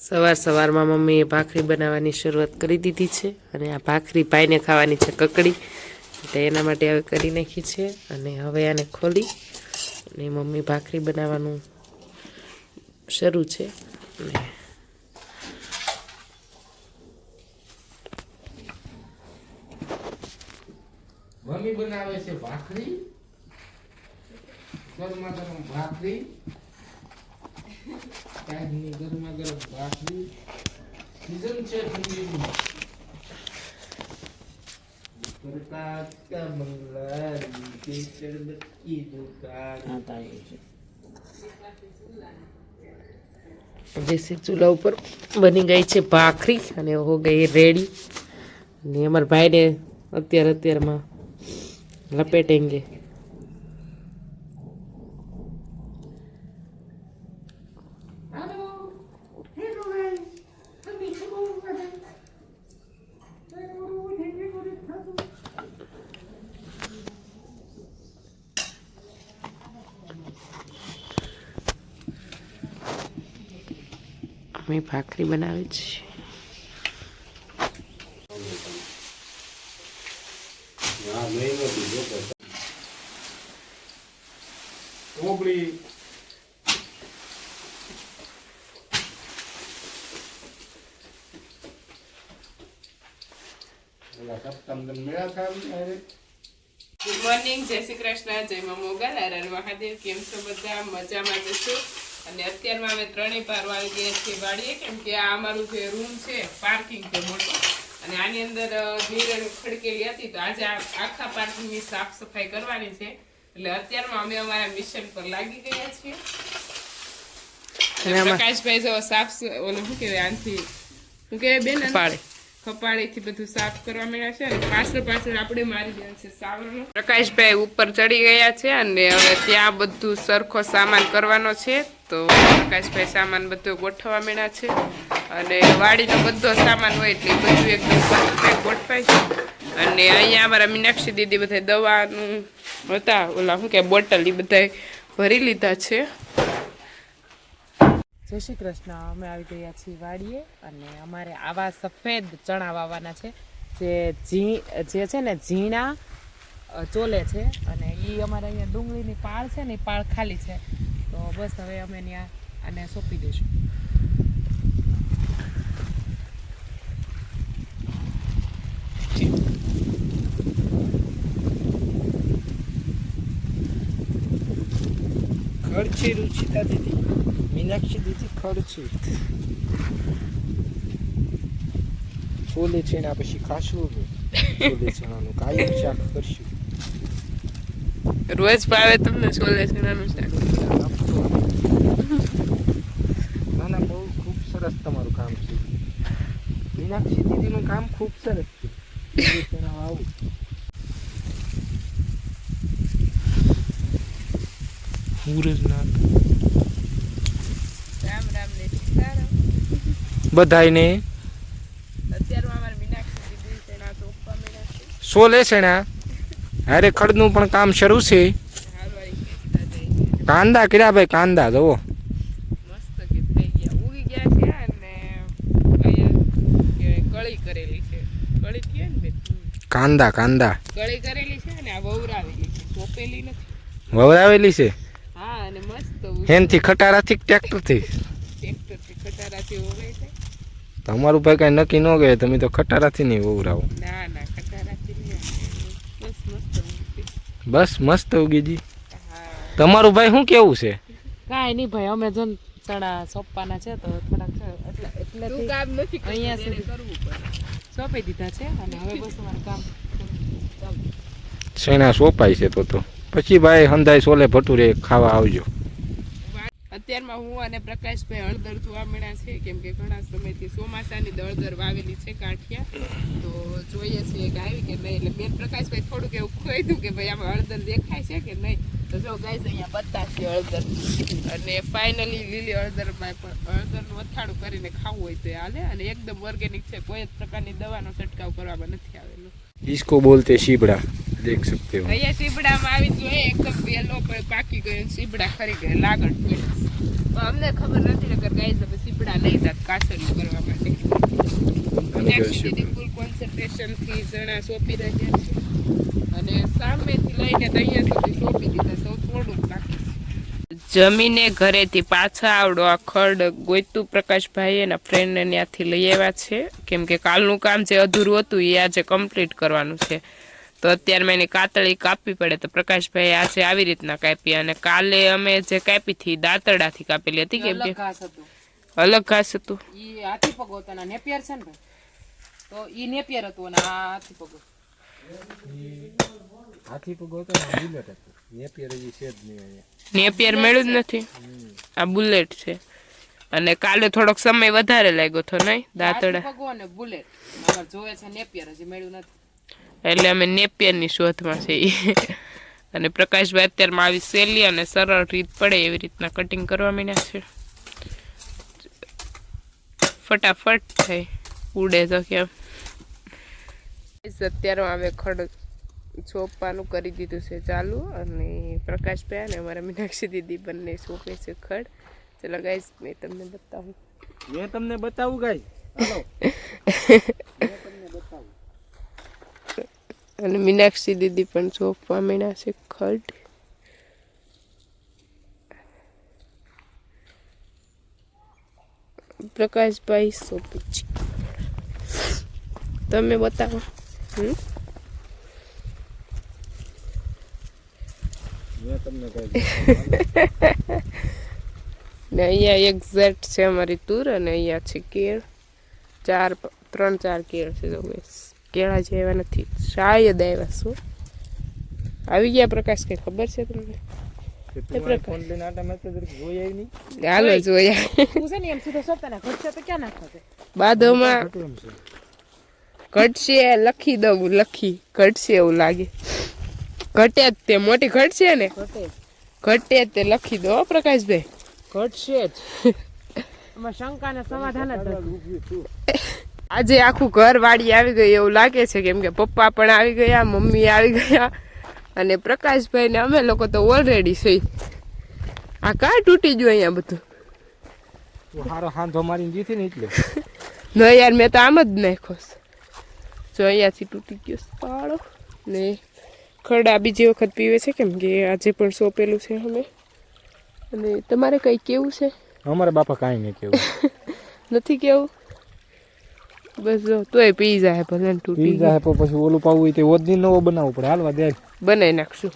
સવાર સવારમાં મમ્મીએ ભાખરી બનાવવાની શરૂઆત કરી દીધી છે અને આ ભાખરી ભાઈને ખાવાની છે કકડી. એટલે એના માટે હવે કરી નાખી છે અને હવે આને ખોલી અને મમ્મી ભાખરી બનાવવાનું શરૂ છે. અને મમ્મી બનાવે છે ભાખરી. ભાખરી. કાજની ગરમા ગરમ ભાખરી સીઝન છે ઠંડીની. કરતા કા મંગલારી કે ચડબટકી દુકાન દેશી ચૂલા ઉપર બની ગઈ છે ભાખરી અને હો ગઈ રેડી. અને અમારા ભાઈને અત્યારે અત્યારમાં લપેટેંગે. અમે ભાખરી બનાવે છે. ગુડ મોર્નિંગ જય શ્રી કૃષ્ણ જય મા મોગલ હર હર મહાદેવ કેમ છો બધા? મજામાં જશો અને અત્યારમાં અમે ત્રણેય પાર વાળી છીએ વાડીએ કેમ કે આ અમારું જે રૂમ છે પાર્કિંગ છે મોટું અને આની અંદર નિરણ ખડકેલી હતી તો આજે આખા પાર્કિંગની સાફ સફાઈ કરવાની છે. એટલે અત્યારમાં અમે અમારા મિશન પર લાગી ગયા છીએ. પ્રકાશભાઈ જો સાફ ઓલું શું કહેવાય આનથી શું કહેવાય બેન આને? કપાળેથી બધું સાફ કરવા મળ્યા છે અને પાછળ પાછળ આપણે મારી દેવાનું છે સાવરણું પ્રકાશભાઈ ઉપર ચડી ગયા છે અને હવે ત્યાં બધું સરખો સામાન કરવાનો છે. તો પ્રકાશભાઈ સામાન બધો ગોઠવવા મળ્યા છે. અને વાડીનો બધો સામાન હોય એટલે બધું એકદમ પરફેક્ટ ગોઠવાય છે. અને અહીંયા અમારા મીનાક્ષી દીદી બધા દવાનું હતા. ઓલા શું કે, બોટલ એ બધા ભરી લીધા છે. જય શ્રી કૃષ્ણ. અમે આવી ગયા છીએ વાડીએ અને અમારે આવા સફેદ ચણા વાવવાના છે. જે ઝી, જે છે ને ઝીણા ચોલે છે અને એ અમારે અહીંયા ડુંગળીની પાળ છે ને એ પાળ ખાલી છે. તો બસ હવે અમે ત્યાં આને સોંપી દઈશું. ખર્ચી રુચિતા દીદી. મીનાક્ષી દીદી ખર્ચી છોલે છે ને પછી ખાશું છોલે ચણાનું કાયમ શાક કરશું. રોજ ભાવે તમને છોલે ચણાનું શાક. ના ના બહુ ખૂબ સરસ તમારું કામ છે. મીનાક્ષી દીદીનું કામ ખૂબ સરસ છે. આવું સૂરજનાથ રામ રામ ને સીતારામ બધાયને અત્યારમાં અમારે મીનાક્ષી દીદી ચણા સોંપવા મળ્યા છે સોલે છેણા હારે ખડનું પણ કામ શરૂ છે. કાંદા કર્યા ભાઈ કાંદા જવો મસ્ત ગીત થઈ ગયા. ઉગી ગયા છે અને કળી કરેલી છે. કળી કહે ને કાંદા કાંદા. કળી કરેલી છે અને આ વવરાવેલી છે સોંપેલી નથી વવરાવેલી છે હા અને મસ્ત ઉગી. હેનથી ખટારાથી ટ્રેક્ટરથી? ટ્રેક્ટરથી ખટારાથી વવાય છે તમારું ભાઈ કાંઈ નક્કી ન ગયે તમે તો ખટારાથી નહીં વવરાવો ના ના ખટારાથી નહીં બસ મસ્ત ઉગી હા. તમારું ભાઈ શું કેવું છે? કાંઈ નહીં ભાઈ અમે જો ચણા સોંપવાના છે તો થોડાક એટલે એટલે કામ નથી અહીંયા સુધી. કરવું પડે. સોંપી દીધા છે અને હવે બસ અમારું કામ ચાલુ. સોંપાય છે તો તો. પછી ભાઈ હંધાઈ સોલે ભટુરે ખાવા આવજો. અત્યારમાં હું અને પ્રકાશભાઈ હળદર જોવા મળ્યા છે કેમ કે ઘણા સમયથી ચોમાસાની હળદર વાવેલી છે કાંઠિયા. તો જોઈએ છીએ કે આવી કે નહીં. એટલે બેન પ્રકાશભાઈ થોડુંક એવું ખોઈ દઉં કે ભાઈ આમાં હળદર દેખાય છે કે નહીં? તો જો ગાય અહીંયા બતાશે હળદર. અને ફાઇનલી લીલી હળદરમાં પણ હળદરનું અથાણું કરીને ખાવું હોય તો હાલે. અને એકદમ ઓર્ગેનિક છે. કોઈ જ પ્રકારની દવાનો છંટકાવ કરવામાં નથી આવેલો. ઇસકો બોલતે શીબડા. દેખ શકતે હો. અહીંયા સીબડામાં આવી જોઈએ એક પહેલો પણ પાકી ગયો સીબડા ખરી ગયા લાગણ પણ અમને ખબર નથી નકર ગાઈઝ અમે સીબડા લઈ જાત કાસરી કરવા માટે. ફૂલ કોન્સન્ટ્રેશનથી જણા સોંપી રહ્યા છે. અને સામેથી લઈને અહીંયા સુધી સોંપી દીધા તો થોડુંક બાકી જમીને ઘરેથી પાછા આવડો આ ખડ ગોયતું પ્રકાશભાઈ એના ફ્રેન્ડને ત્યાંથી લઈ આવ્યા છે. કેમ કે કાલનું કામ જે અધૂરું હતું એ આજે કમ્પ્લીટ કરવાનું છે. તો અત્યારે મેં એની કાતળી કાપવી પડે તો પ્રકાશભાઈ આજે આવી રીતના કાપી અને કાલે અમે જે કાપી હતી દાંતરડાથી કાપેલી હતી કે અલગ ઘાસ હતું. અલગ ઘાસ હતું. ઈ હાથી પગો હતો ને નેપિયર છે ને તો ઈ નેપિયર હતું અને આ હાથી પગો હાથી પગો હતો ને બુલેટ હતું. નેપિયર હજી છે જ નહીં નેપિયર મેળ્યું જ નથી. આ બુલેટ છે. અને કાલે થોડોક સમય વધારે લાગ્યો હતો નહીં? દાંતડા પગો અને બુલેટ. અમારે જોવે છે નેપિયર હજી મેળ્યું નથી. એટલે અમે નેપિયરની શોધમાં છીએ. અને પ્રકાશભાઈ અત્યારમાં આવી સહેલી અને સરળ રીત પડે એવી રીતના કટિંગ કરવા માંડ્યા છે. ફટાફટ થાય ઉડે તો કેમ? અત્યારે અમે ખડ સોંપવાનું કરી દીધું છે ચાલુ અને પ્રકાશભાઈ અને અમારા મીનાક્ષી દીદી બંને સોંપે છે ખડ. ચલો ગાઈસ મેં તમને બતાવું. મેં તમને બતાવું ગાઈ અને મીનાક્ષી દીદી પણ સોંપવા માંડ્યા છે ખડ પ્રકાશભાઈ સોંપે છે. તમે બતાવો. ને અહીંયા એક્ઝેક્ટ છે અમારી તુર અને અહીંયા છે કેળ. ચાર ત્રણ ચાર કેળ છે જો guys. કેળા જેવા નથી. શાયદ આવ્યા શું આવી ગયા પ્રકાશ કઈ ખબર છે તમને? હાલો જોયા ઘટશે બાદોમાં લખી દઉં લખી. ઘટશે એવું લાગે. ઘટે જ તે મોટી ઘટશે ને? ઘટે જ. તે લખી દો પ્રકાશભાઈ. ઘટશે જ. એમાં શંકા ને સમાધાન જ આજે આખું ઘર વાડી આવી ગયું એવું લાગે છે કેમ કે પપ્પા પણ આવી ગયા મમ્મી આવી ગયા અને પ્રકાશભાઈ ને અમે લોકો તો ઓલરેડી છે. આ કા તૂટી ગયું અહીંયા બધું? હારો હાંધો મારીને જીતી ને એટલે. ન યાર મેં તો આમ જ નાખ્યો. જો અહીંયાથી તૂટી ગયો પાડો. પાળો ને ખરડા બીજી વખત પીવે છે કેમ કે આજે પણ સોંપેલું છે અમે. અને તમારે કઈ કેવું છે? અમારા બાપા કાંઈ નહીં કેવું. નથી કેવું? બસ જો તોય પી જાય ભલે તૂટી જાય પછી ઓલું પાવું હોય તે ઓદની નવો બનાવવું પડે. હાલવા દે. બનાવી નાખશું.